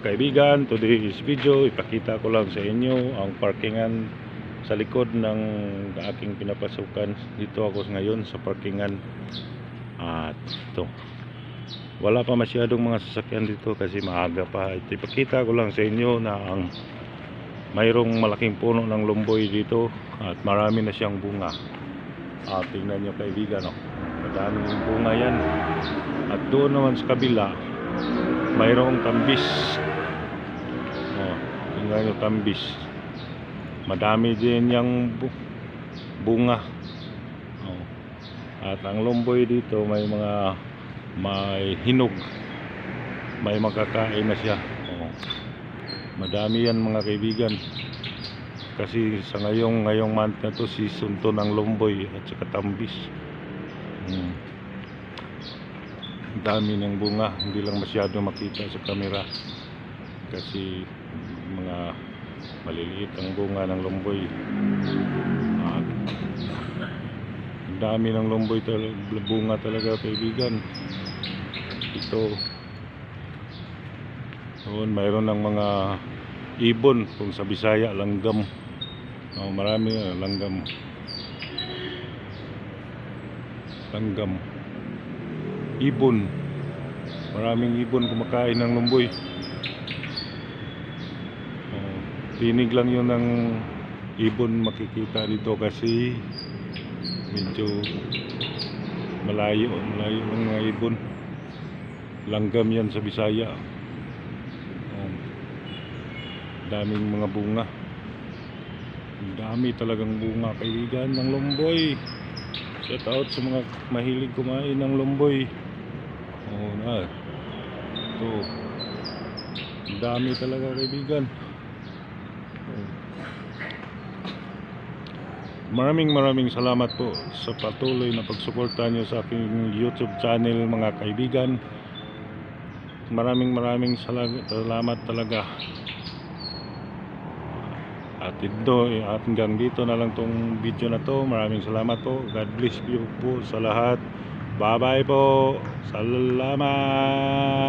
kaibigan, today's video, ipakita ko lang sa inyo ang parkingan sa likod ng aking pinapasukan. Dito ako ngayon sa parkingan. At ito. Wala pa masyadong mga sasakyan dito kasi maaga pa. At ipakita ko lang sa inyo na ang mayroong malaking puno ng lumboy dito at marami na siyang bunga. Ah, tingnan nyo kaibigan, oh. Madaming bunga yan. At doon naman sa kabila, mayroong tambis. Oh, nyo tambis. Madami din yung bu- bunga. Oh. At ang lumboy dito may mga may hinog. May makakain na siya. Oh. Madami yan mga kaibigan. Kasi sa ngayong ngayong month na to season to ng lumboy at saka tambis. Hmm. Dami ng bunga, hindi lang masyado makita sa camera. Kasi mga maliliit ang bunga ng lumboy. At ang dami ng lumboy tal- bunga talaga kaibigan. Ito doon mayroon ng mga ibon kung sa Bisaya langgam. Oh, marami langgam. Langgam. Ibon. Maraming ibon kumakain ng lumboy. Oh, tinig lang yun ng ibon makikita dito kasi medyo malayo, malayo ng mga ibon. Langgam yan sa Bisaya. Daming mga bunga. Dami talagang bunga kaibigan ng lumboy. Shout out sa mga mahilig kumain ng lumboy. Oo na. Ito. Ang dami talaga kaibigan. Maraming maraming salamat po sa patuloy na pagsuporta nyo sa aking YouTube channel mga kaibigan. Maraming maraming sala- salamat talaga. At ito, eh, hanggang dito na lang tong video na to. Maraming salamat po. God bless you po sa lahat. Bye bye po. Salamat.